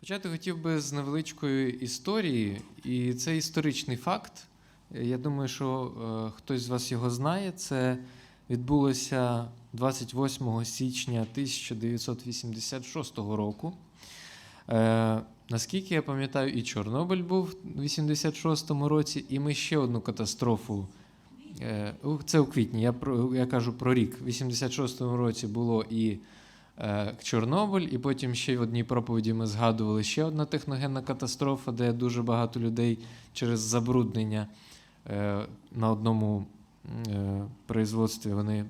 Почати хотів би з невеличкої історії, і це історичний факт. Я думаю, що е, хтось з вас його знає. Це відбулося 28 січня 1986 року. Е, наскільки я пам'ятаю, і Чорнобиль був у 86-му році, і ми ще одну катастрофу. Е, це у квітні. Я, про, я кажу про рік. У 86-му році було і Чорнобиль, і потім ще в одній проповіді ми згадували ще одна техногенна катастрофа, де дуже багато людей через забруднення е, на одному е, производстві вони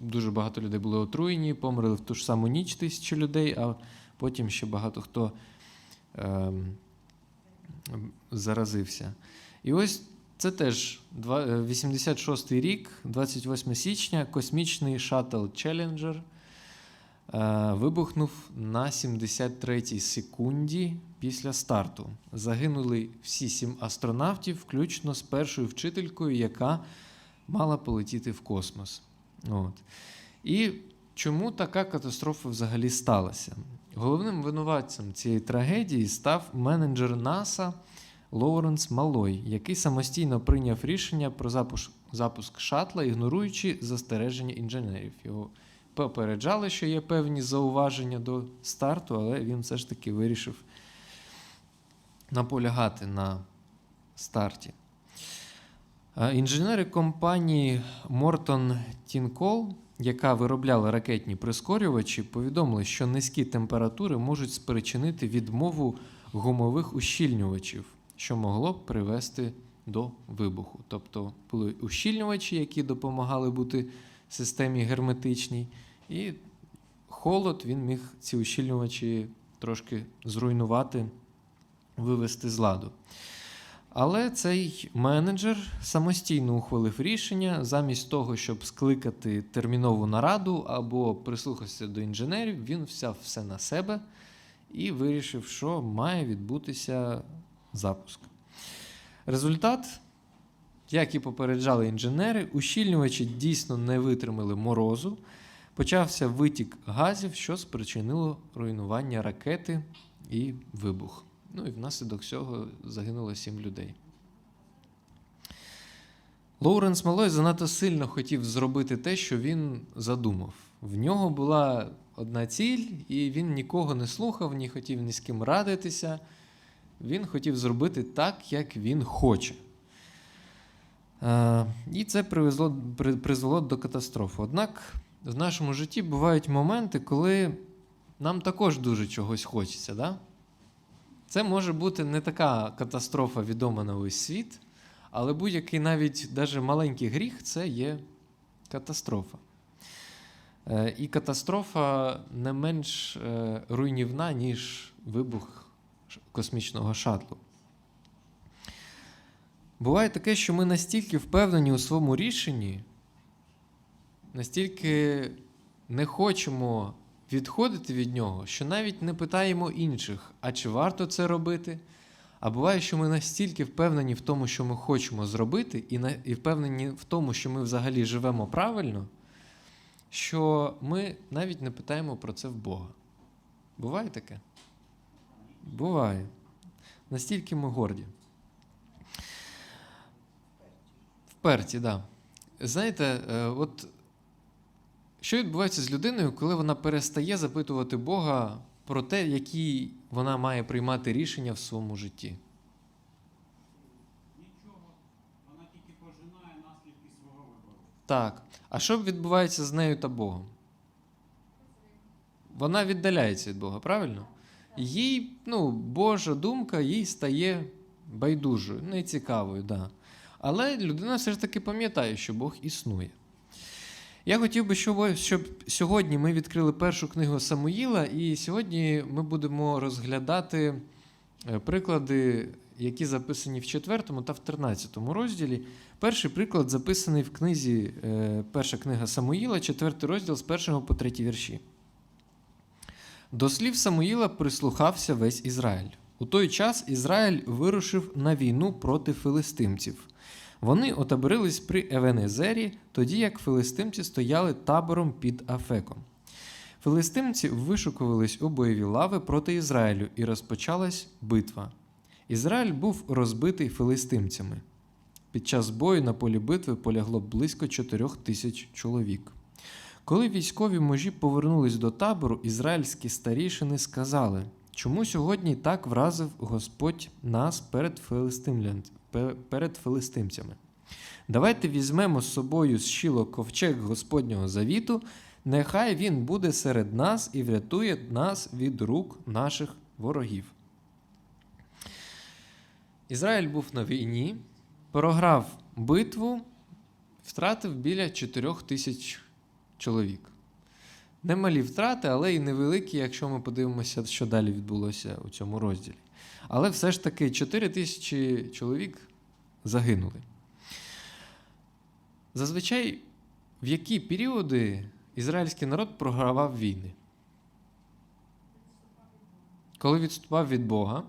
дуже багато людей були отруєні, померли в ту ж саму ніч тисячі людей, а потім ще багато хто ем, заразився. І ось це теж два- е, 86-й рік, 28 січня, космічний Challenger е, вибухнув на 73-й секунді після старту. Загинули всі сім астронавтів, включно з першою вчителькою, яка мала полетіти в космос. От. І чому така катастрофа взагалі сталася? Головним винуватцем цієї трагедії став менеджер НАСА Лоуренс Малой, який самостійно прийняв рішення про запуск шатла, ігноруючи застереження інженерів. Його попереджали, що є певні зауваження до старту, але він все ж таки вирішив наполягати на старті. Е, Інженери компанії Morton Tinkol, яка виробляла ракетні прискорювачі, повідомили, що низькі температури можуть спричинити відмову гумових ущільнювачів, що могло б привести до вибуху. Тобто були ущільнювачі, які допомагали бути системі герметичній, і холод він міг ці ущільнювачі трошки зруйнувати, вивести з ладу. Але цей менеджер самостійно ухвалив рішення, замість того, щоб скликати термінову нараду або прислухатися до інженерів, він взяв все на себе і вирішив, що має відбутися запуск. Результат, як і попереджали інженери, ущільнювачі дійсно не витримали морозу. Почався витік газів, що спричинило руйнування ракети і вибух. Ну і внаслідок цього загинуло сім людей. Лоуренс Малой занадто сильно хотів зробити те, що він задумав. В нього була одна ціль, і він нікого не слухав, ні хотів ні з ким радитися. Він хотів зробити так, як він хоче. Е, І це привезло, при- призвело до катастрофи. Однак в нашому житті бувають моменти, коли нам також дуже чогось хочеться. Да? Це може бути не така катастрофа відома на весь світ, але будь-який навіть даже маленький гріх це є катастрофа. Е, І катастрофа не менш е, руйнівна, ніж вибух космічного шатлу. Буває таке, що ми настільки впевнені у своєму рішенні, настільки не хочемо відходити від нього, що навіть не питаємо інших, а чи варто це робити. А буває, що ми настільки впевнені в тому, що ми хочемо зробити, і, на, і впевнені в тому, що ми взагалі живемо правильно, що ми навіть не питаємо про це в Бога. Буває таке? Буває. Настільки ми горді. Вперті, так. Да. Знаєте, е, от що відбувається з людиною, коли вона перестає запитувати Бога про те, які вона має приймати рішення в своєму житті? Нічого, вона тільки пожинає наслідки свого вибору. Так. А що відбувається з нею та Богом? Вона віддаляється від Бога, правильно? Їй, ну, Божа думка їй стає байдужою, нецікавою, да. Але людина все ж таки пам'ятає, що Бог існує. Я хотів би, щоб, щоб сьогодні ми відкрили першу книгу Самуїла, і сьогодні ми будемо розглядати е, приклади, які записані в 4 та в 13 розділі. Перший приклад записаний в книзі е, Перша книга Самуїла, 4 розділ з 1 по 3 вірші. До слів Самуїла прислухався весь Ізраїль. У той час Ізраїль вирушив на війну проти филистимців. Вони отаборились при Евенезері, тоді як филистимці стояли табором під Афеком. Филистимці вишукувались у бойові лави проти Ізраїлю, і розпочалась битва. Ізраїль був розбитий филистимцями. Під час бою на полі битви полягло близько чотирьох тисяч чоловік. Коли військові мужі повернулись до табору, ізраїльські старішини сказали, чому сьогодні так вразив Господь нас перед, перед филистимцями. Давайте візьмемо з собою з щіло ковчег Господнього завіту, нехай він буде серед нас і врятує нас від рук наших ворогів. Ізраїль був на війні, програв битву, втратив біля 4 тисяч чоловік. Немалі втрати, але і невеликі, якщо ми подивимося, що далі відбулося у цьому розділі. Але все ж таки 4 тисячі чоловік загинули. Зазвичай, в які періоди ізраїльський народ програвав війни? Коли відступав від Бога.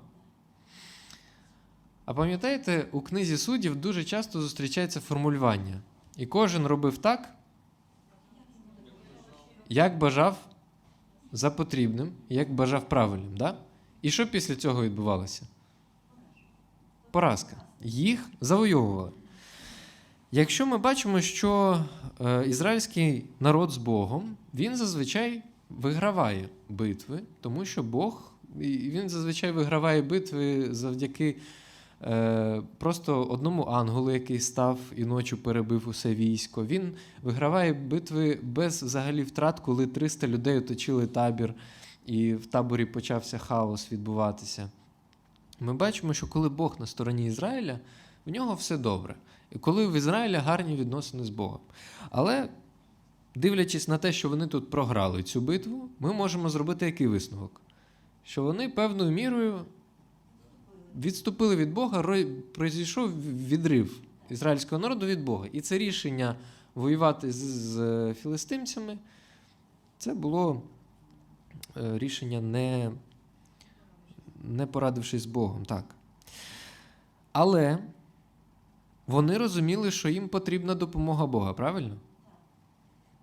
А пам'ятаєте, у книзі суддів дуже часто зустрічається формулювання. І кожен робив так, як бажав за потрібним, як бажав правильним. Да? І що після цього відбувалося? Поразка. Їх завойовували. Якщо ми бачимо, що е, ізраїльський народ з Богом, він зазвичай виграває битви, тому що Бог він зазвичай виграває битви завдяки просто одному ангелу, який став і ночі перебив усе військо. Він виграває битви без взагалі втрат, коли 300 людей оточили табір, і в таборі почався хаос відбуватися. Ми бачимо, що коли Бог на стороні Ізраїля, в нього все добре. І коли в Ізраїля гарні відносини з Богом. Але, дивлячись на те, що вони тут програли цю битву, ми можемо зробити який висновок? Що вони певною мірою відступили від Бога, ро- произійшов відрив ізраїльського народу від Бога. І це рішення воювати з, з філистимцями, це було е, рішення не, не порадившись з Богом. Так. Але вони розуміли, що їм потрібна допомога Бога, правильно?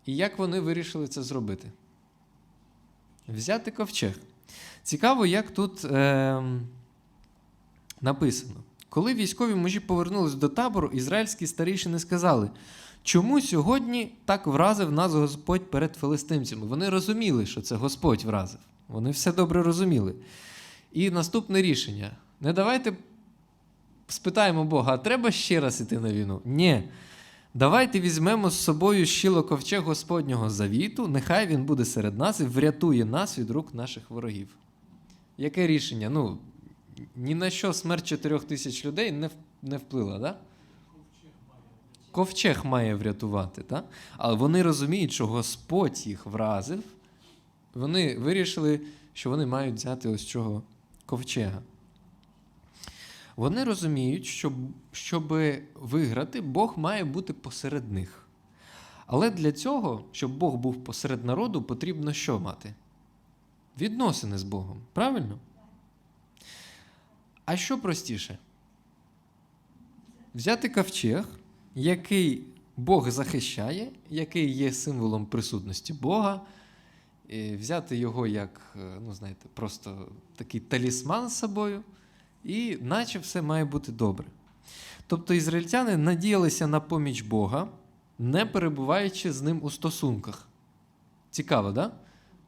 І як вони вирішили це зробити? Взяти ковчег. Цікаво, як тут е, написано. Коли військові мужі повернулись до табору, ізраїльські старішини сказали, чому сьогодні так вразив нас Господь перед филистимцями? Вони розуміли, що це Господь вразив. Вони все добре розуміли. І наступне рішення: не давайте спитаємо Бога, а треба ще раз іти на війну? Ні. Давайте візьмемо з собою щіло ковчег Господнього завіту, нехай він буде серед нас і врятує нас від рук наших ворогів. Яке рішення? Ну, ні на що смерть чотирьох тисяч людей не, не вплила, да? Ковчег має врятувати, так? Але вони розуміють, що Господь їх вразив. Вони вирішили, що вони мають взяти ось цього ковчега. Вони розуміють, що щоб виграти, Бог має бути посеред них. Але для цього, щоб Бог був посеред народу, потрібно що мати? Відносини з Богом. Правильно? А що простіше? Взяти ковчег, який Бог захищає, який є символом присутності Бога, і взяти його як, е, ну, знаєте, просто такий талісман з собою, і наче все має бути добре. Тобто ізраїльтяни надіялися на поміч Бога, не перебуваючи з ним у стосунках. Цікаво, да?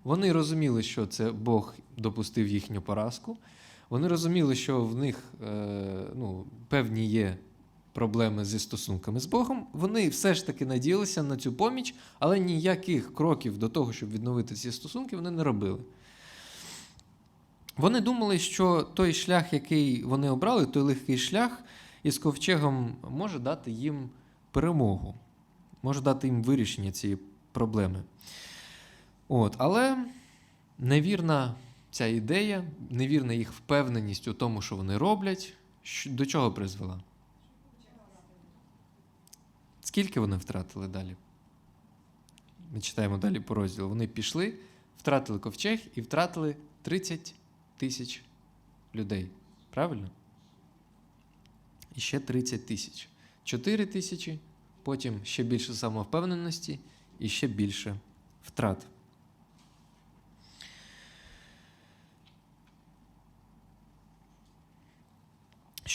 Вони розуміли, що це Бог допустив їхню поразку. Вони розуміли, що в них е, ну, певні є проблеми зі стосунками з Богом. Вони все ж таки надіялися на цю поміч, але ніяких кроків до того, щоб відновити ці стосунки, вони не робили. Вони думали, що той шлях, який вони обрали, той легкий шлях із ковчегом може дати їм перемогу, може дати їм вирішення цієї проблеми. От, але невірна ця ідея, невірна їх впевненість у тому, що вони роблять, до чого призвела? Скільки вони втратили далі? Ми читаємо далі по розділу. Вони пішли, втратили ковчег і втратили 30 тисяч людей. Правильно? І ще 30 тисяч. 4 тисячі, потім ще більше самовпевненості і ще більше втрат.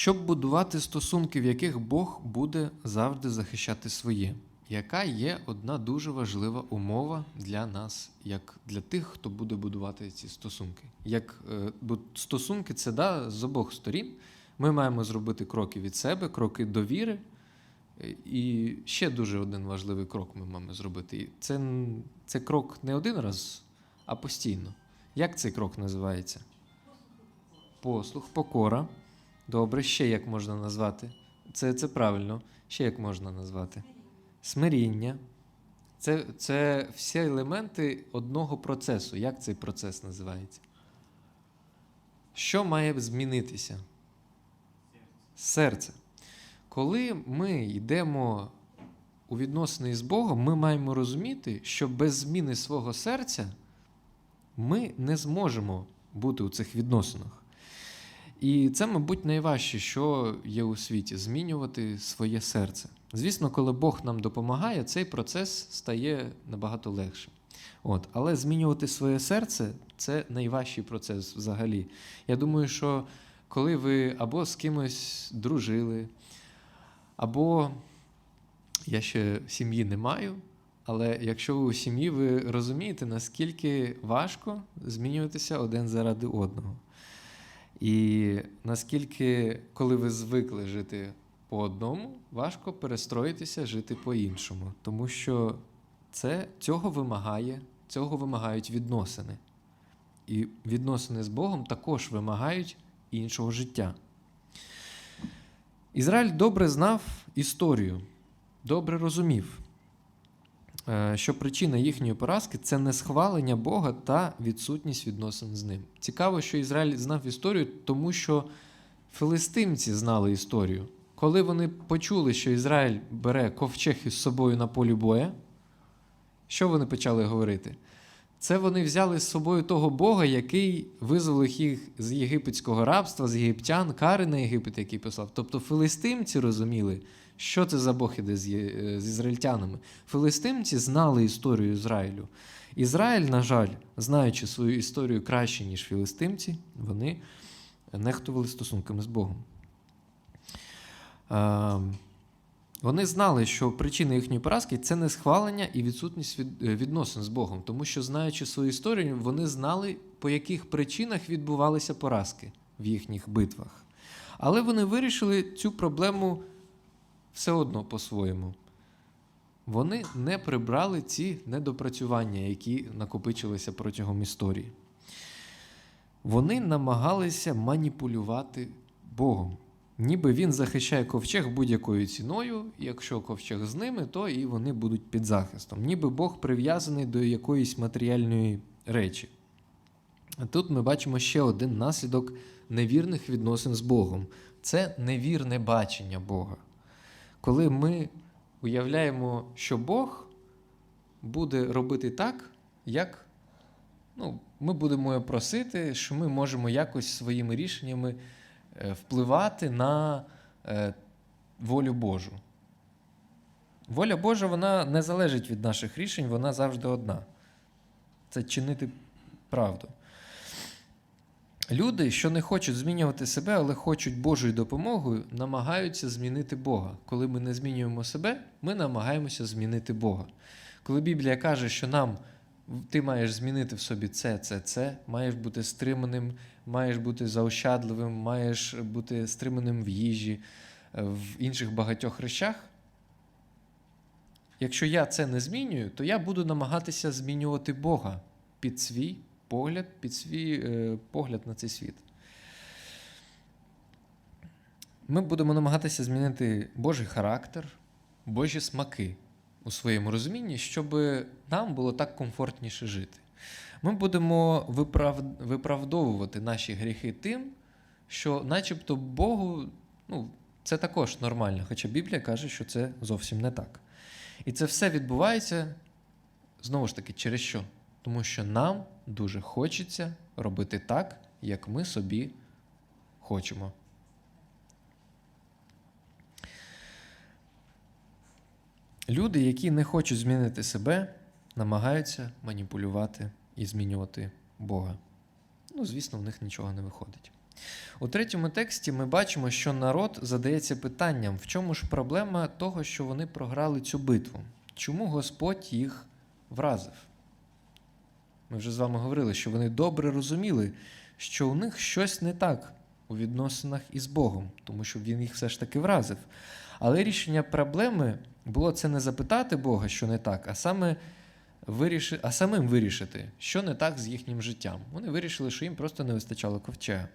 Щоб будувати стосунки, в яких Бог буде завжди захищати своє, яка є одна дуже важлива умова для нас, як для тих, хто буде будувати ці стосунки. Як е, бо стосунки це да, з обох сторін. Ми маємо зробити кроки від себе, кроки довіри. І ще дуже один важливий крок ми маємо зробити. Це, це крок не один раз, а постійно. Як цей крок називається? Послух, покора. Добре, ще як можна назвати? Це, це правильно. Ще як можна назвати? Смиріння. Це, це всі елементи одного процесу. Як цей процес називається? Що має змінитися? Серце. Коли ми йдемо у відносини з Богом, ми маємо розуміти, що без зміни свого серця ми не зможемо бути у цих відносинах. І це, мабуть, найважче, що є у світі змінювати своє серце. Звісно, коли Бог нам допомагає, цей процес стає набагато легшим. От. Але змінювати своє серце це найважчий процес взагалі. Я думаю, що коли ви або з кимось дружили, або я ще сім'ї не маю, але якщо ви у сім'ї, ви розумієте, наскільки важко змінюватися один заради одного. І наскільки, коли ви звикли жити по одному, важко перестроїтися жити по-іншому. Тому що це, цього вимагає, цього вимагають відносини. І відносини з Богом також вимагають іншого життя. Ізраїль добре знав історію, добре розумів, що причина їхньої поразки це не схвалення Бога та відсутність відносин з ним. Цікаво, що Ізраїль знав історію, тому що филистимці знали історію. Коли вони почули, що Ізраїль бере ковчег із собою на полі боя, що вони почали говорити? Це вони взяли з собою того Бога, який визволив їх з єгипетського рабства, з єгиптян, кари на Єгипет, який послав. Тобто филистимці розуміли, що це за Бог іде з, з ізраїльтянами. Филистимці знали історію Ізраїлю. Ізраїль, на жаль, знаючи свою історію краще, ніж філистимці, вони нехтували стосунками з Богом. Ем, Вони знали, що причина їхньої поразки це не схвалення і відсутність від, е, відносин з Богом, тому що, знаючи свою історію, вони знали, по яких причинах відбувалися поразки в їхніх битвах. Але вони вирішили цю проблему все одно по-своєму. Вони не прибрали ці недопрацювання, які накопичилися протягом історії. Вони намагалися маніпулювати Богом. Ніби він захищає ковчег будь-якою ціною, і якщо ковчег з ними, то і вони будуть під захистом. Ніби Бог прив'язаний до якоїсь матеріальної речі. А тут ми бачимо ще один наслідок невірних відносин з Богом це невірне бачення Бога. Коли ми уявляємо, що Бог буде робити так, як ну, ми будемо просити, що ми можемо якось своїми рішеннями е, впливати на е, волю Божу. Воля Божа вона не залежить від наших рішень, вона завжди одна. Це чинити правду. Люди, що не хочуть змінювати себе, але хочуть Божою допомогою, намагаються змінити Бога. Коли ми не змінюємо себе, ми намагаємося змінити Бога. Коли Біблія каже, що нам ти маєш змінити в собі це, це, це, маєш бути стриманим, маєш бути заощадливим, маєш бути стриманим в їжі, е, в інших багатьох речах. Якщо я це не змінюю, то я буду намагатися змінювати Бога під свій погляд, під свій е, погляд на цей світ. Ми будемо намагатися змінити Божий характер, Божі смаки у своєму розумінні, щоб нам було так комфортніше жити. Ми будемо виправ... виправдовувати наші гріхи тим, що, начебто, Богу ну, це також нормально, хоча Біблія каже, що це зовсім не так. І це все відбувається знову ж таки через що? Тому що нам дуже хочеться робити так, як ми собі хочемо. Люди, які не хочуть змінити себе, намагаються маніпулювати і змінювати Бога. Ну, звісно, в них нічого не виходить. У третьому тексті ми бачимо, що народ задається питанням, в чому ж проблема того, що вони програли цю битву? Чому Господь їх вразив? Ми вже з вами говорили, що вони добре розуміли, що у них щось не так у відносинах із Богом, тому що він їх все ж таки вразив. Але рішення проблеми було це не запитати Бога, що не так, а саме виріши, а самим вирішити, що не так з їхнім життям. Вони вирішили, що їм просто не вистачало ковчега.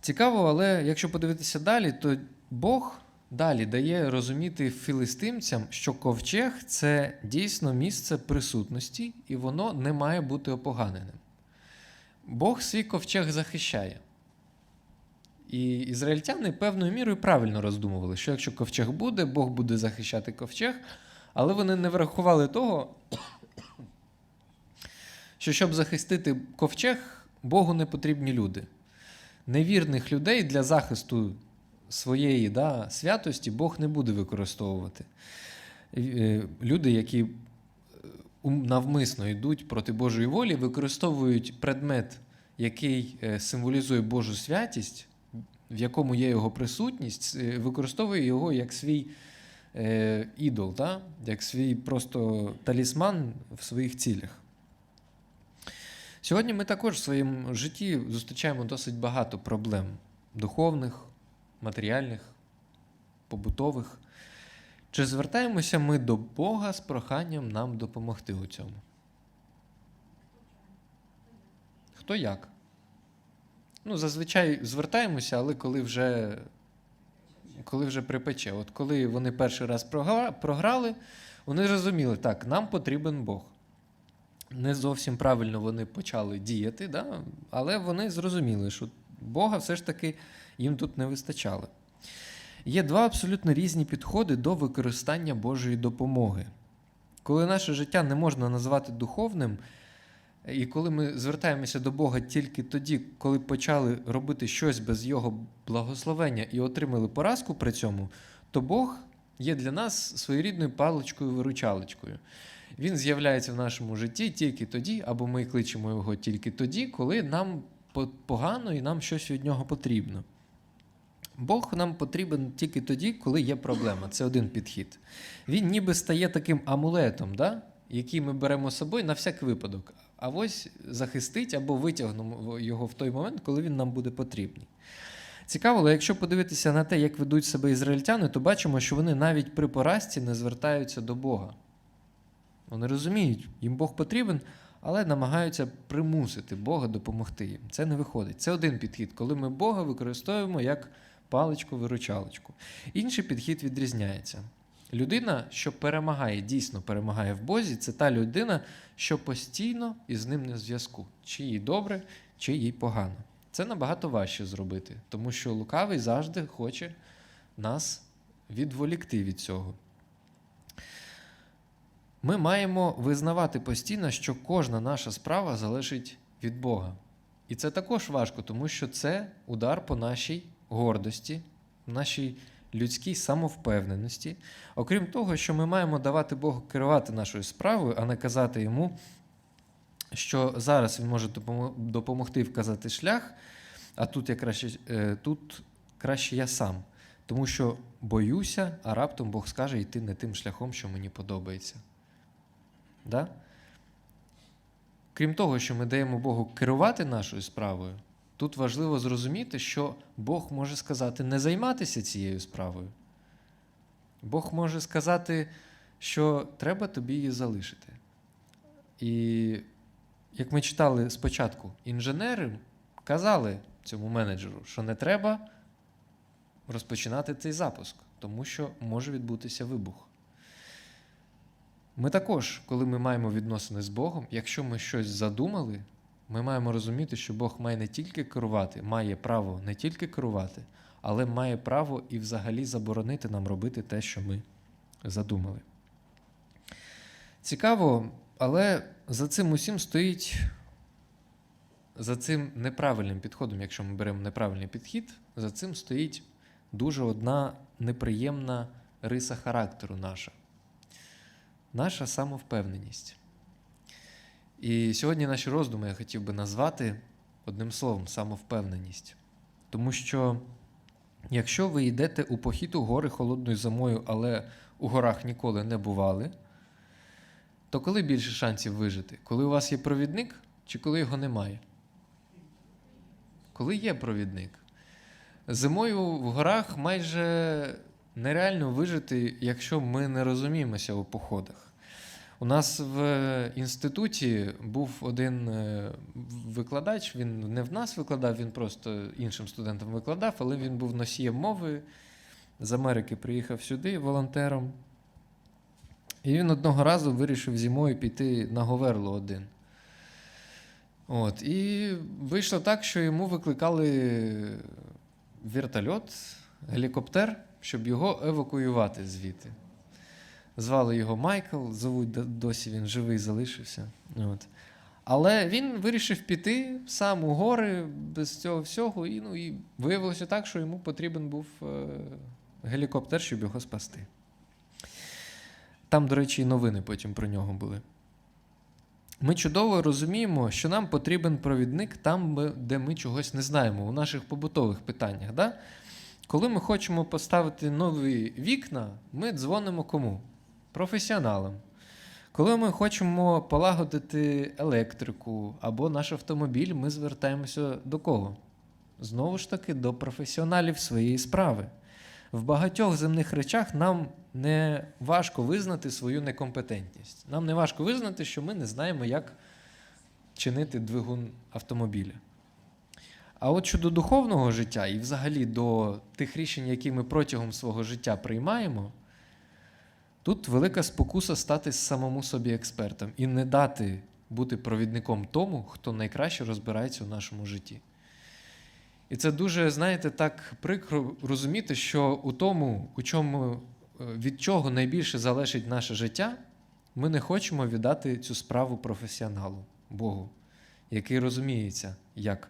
Цікаво, але якщо подивитися далі, то Бог далі дає розуміти філистимцям, що ковчег це дійсно місце присутності, і воно не має бути опоганеним. Бог свій ковчег захищає. І ізраїльтяни певною мірою правильно роздумували, що якщо ковчег буде, Бог буде захищати ковчег, але вони не врахували того, що щоб захистити ковчег, Богу не потрібні люди. Невірних людей для захисту своєї да, святості Бог не буде використовувати. Е, Люди, які е, навмисно йдуть проти Божої волі, використовують предмет, який е, символізує Божу святість, в якому є його присутність, використовує його як свій ідол, да? як свій просто талісман в своїх цілях. Сьогодні ми також в своєму житті зустрічаємо досить багато проблем духовних, матеріальних, побутових. Чи звертаємося ми до Бога з проханням нам допомогти у цьому? Хто як? Ну, зазвичай звертаємося, але коли вже, коли вже припече. От коли вони перший раз програли, вони зрозуміли, так, нам потрібен Бог. Не зовсім правильно вони почали діяти, да? але вони зрозуміли, що Бога все ж таки їм тут не вистачало. Є два абсолютно різні підходи до використання Божої допомоги. Коли наше життя не можна назвати духовним, і коли ми звертаємося до Бога тільки тоді, коли почали робити щось без Його благословення і отримали поразку при цьому, то Бог є для нас своєрідною паличкою-виручалочкою. Він з'являється в нашому житті тільки тоді, або ми кличемо його тільки тоді, коли нам погано і нам щось від нього потрібно. Бог нам потрібен тільки тоді, коли є проблема. Це один підхід. Він ніби стає таким амулетом, да? який ми беремо з собою на всяк випадок. А ось захистить або витягнемо його в той момент, коли він нам буде потрібний. Цікаво, але якщо подивитися на те, як ведуть себе ізраїльтяни, то бачимо, що вони навіть при поразці не звертаються до Бога. Вони розуміють, їм Бог потрібен, але намагаються примусити Бога допомогти їм. Це не виходить. Це один підхід, коли ми Бога використовуємо як паличку-виручалочку. Інший підхід відрізняється. Людина, що перемагає, дійсно перемагає в Бозі, це та людина, що постійно із ним не в зв'язку. Чи їй добре, чи їй погано. Це набагато важче зробити, тому що лукавий завжди хоче нас відволікти від цього. Ми маємо визнавати постійно, що кожна наша справа залежить від Бога. І це також важко, тому що це удар по нашій гордості, нашій людській самовпевненості. Окрім того, що ми маємо давати Богу керувати нашою справою, а не казати йому, що зараз він може допомогти вказати шлях, а тут я краще, е, тут краще я сам. Тому що боюся, а раптом Бог скаже йти не тим шляхом, що мені подобається. Да? Крім того, що ми даємо Богу керувати нашою справою, тут важливо зрозуміти, що Бог може сказати не займатися цією справою. Бог може сказати, що треба тобі її залишити. І як ми читали спочатку, інженери казали цьому менеджеру, що не треба розпочинати цей запуск, тому що може відбутися вибух. Ми також, коли ми маємо відносини з Богом, якщо ми щось задумали, ми маємо розуміти, що Бог має не тільки керувати, має право не тільки керувати, але має право і взагалі заборонити нам робити те, що ми задумали. Цікаво, але за цим усім стоїть, за цим неправильним підходом, якщо ми беремо неправильний підхід, за цим стоїть дуже одна неприємна риса характеру наша наша самовпевненість. І сьогодні наші роздуми я хотів би назвати Одним словом, самовпевненість. Тому що якщо ви йдете у похід у гори холодною зимою, але у горах ніколи не бували, то коли більше шансів вижити? Коли у вас є провідник чи коли його немає? Коли є провідник. Зимою в горах майже нереально вижити, якщо ми не розуміємося у походах. У нас в інституті був один е, викладач, він не в нас викладав, він просто іншим студентам викладав, але він був носієм мови. З Америки приїхав сюди волонтером. І він одного разу вирішив зимою піти на Говерло один. От, і вийшло так, що йому викликали вертольот, гелікоптер, щоб його евакуювати звідти. Звали його Майкл, зовуть досі він живий залишився. От. Але він вирішив піти сам у гори без цього всього, і, ну, і виявилося так, що йому потрібен був е, гелікоптер, щоб його спасти. Там, до речі, і новини потім про нього були. Ми чудово розуміємо, що нам потрібен провідник там, де ми чогось не знаємо, у наших побутових питаннях. Да? Коли ми хочемо поставити нові вікна, ми дзвонимо кому? Професіоналам. Коли ми хочемо полагодити електрику або наш автомобіль, ми звертаємося до кого? Знову ж таки, до професіоналів своєї справи. В багатьох земних речах нам не важко визнати свою некомпетентність. Нам не важко визнати, що ми не знаємо, як чинити двигун автомобіля. А от щодо духовного життя і взагалі до тих рішень, які ми протягом свого життя приймаємо, тут велика спокуса стати самому собі експертом і не дати бути провідником тому, хто найкраще розбирається у нашому житті. І це дуже, знаєте, так прикро розуміти, що у тому, у чому, е, від чого найбільше залежить наше життя, ми не хочемо віддати цю справу професіоналу, Богу, який розуміється, як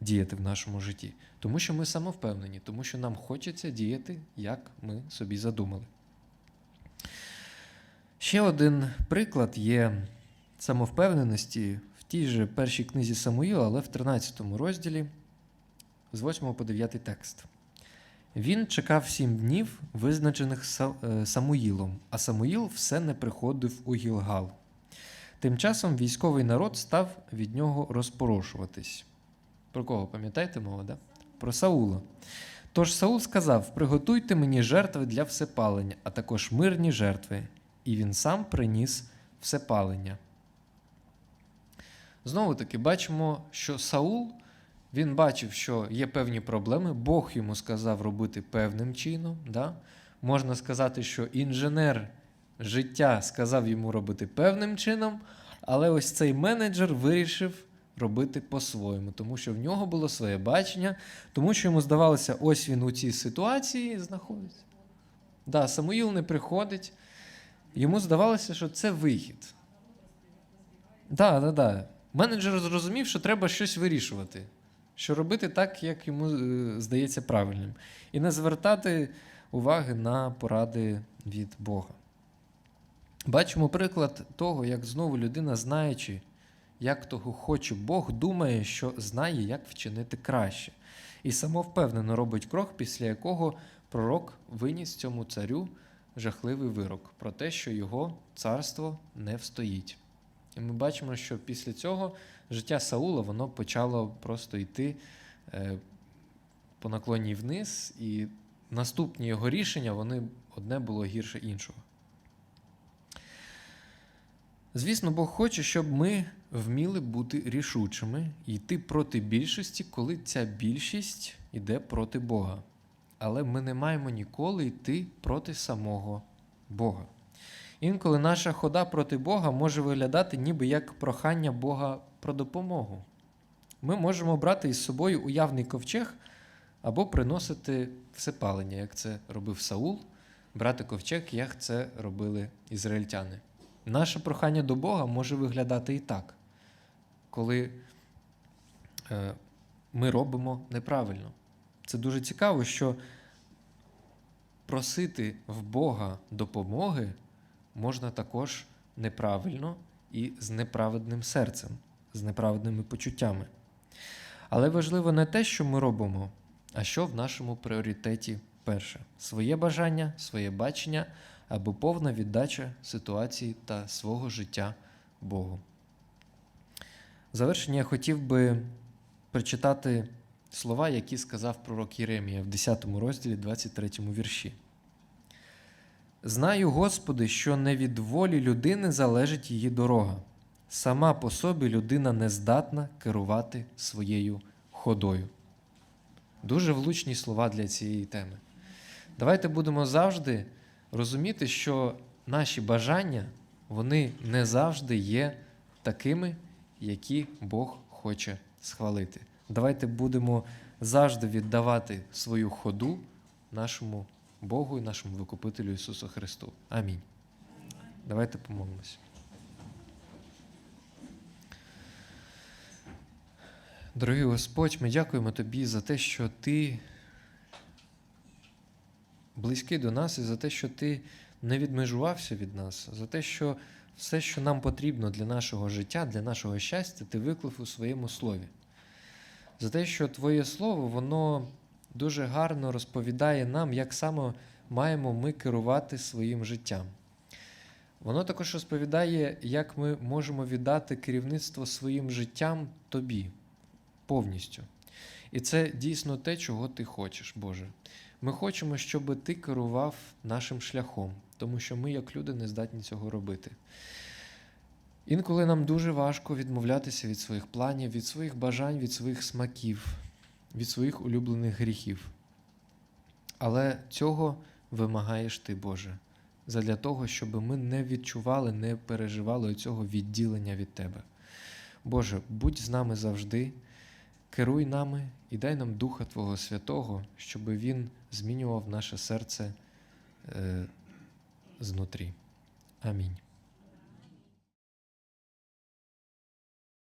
діяти в нашому житті. Тому що ми самовпевнені, тому що нам хочеться діяти, як ми собі задумали. Ще один приклад є самовпевненості в тій же першій книзі Самуїла, але в 13 розділі з 8 по 9 текст. Він чекав сім днів, визначених е, Самуїлом, а Самуїл все не приходив у Гілгал. Тим часом військовий народ став від нього розпорошуватись. Про кого пам'ятаєте мова, да? Про Саула. Тож Саул сказав: Приготуйте мені жертви для всепалення, а також мирні жертви. І він сам приніс всепалення. Знову таки бачимо, що Саул він бачив, що є певні проблеми, Бог йому сказав робити певним чином. Да? Можна сказати, що інженер життя сказав йому робити певним чином, але ось цей менеджер вирішив робити по-своєму, тому що в нього було своє бачення, тому що йому здавалося, ось він у цій ситуації знаходиться. Да, Самуїл не приходить. Йому здавалося, що це вихід. Да, да, да. Менеджер зрозумів, що треба щось вирішувати, що робити так, як йому е, здається правильним, і не звертати уваги на поради від Бога. Бачимо приклад того, як знову людина, знаючи, як того хоче Бог, думає, що знає, як вчинити краще. І самовпевнено робить крок, після якого пророк виніс цьому царю жахливий вирок про те, що його царство не встоїть. І ми бачимо, що після цього життя Саула воно почало просто йти е, по наклоні вниз, і наступні його рішення вони одне було гірше іншого. Звісно, Бог хоче, щоб ми вміли бути рішучими і йти проти більшості, коли ця більшість йде проти Бога. Але ми не маємо ніколи йти проти самого Бога. Інколи наша хода проти Бога може виглядати ніби як прохання Бога про допомогу. Ми можемо брати із собою уявний ковчег або приносити всепалення, як це робив Саул, брати ковчег, як це робили ізраїльтяни. Наше прохання до Бога може виглядати і так, коли е, ми робимо неправильно. Це дуже цікаво, що просити в Бога допомоги можна також неправильно і з неправедним серцем, з неправедними почуттями. Але важливо не те, що ми робимо, а що в нашому пріоритеті перше: своє бажання, своє бачення або повна віддача ситуації та свого життя Богу. Завершення я хотів би прочитати слова, які сказав пророк Єремія в 10 розділі, 23 вірші. Знаю, Господи, що не від волі людини залежить її дорога. Сама по собі людина не здатна керувати своєю ходою. Дуже влучні слова для цієї теми. Давайте будемо завжди розуміти, що наші бажання вони не завжди є такими, які Бог хоче схвалити. Давайте будемо завжди віддавати свою ходу нашому Богу і нашому Викупителю Ісусу Христу. Амінь. Давайте помолимося. Дорогий Господь, ми дякуємо Тобі за те, що Ти близький до нас і за те, що Ти не відмежувався від нас, за те, що все, що нам потрібно для нашого життя, для нашого щастя, Ти виклав у своєму слові. За те, що Твоє Слово, воно дуже гарно розповідає нам, як саме маємо ми керувати своїм життям. Воно також розповідає, як ми можемо віддати керівництво своїм життям тобі повністю. І це дійсно те, чого ти хочеш, Боже. Ми хочемо, щоб ти керував нашим шляхом, тому що ми, як люди, не здатні цього робити. Інколи нам дуже важко відмовлятися від своїх планів, від своїх бажань, від своїх смаків, від своїх улюблених гріхів. Але цього вимагаєш ти, Боже, задля того, щоб ми не відчували, не переживали цього відділення від Тебе. Боже, будь з нами завжди, керуй нами і дай нам Духа Твого Святого, щоб Він змінював наше серце е, знутрі. Амінь.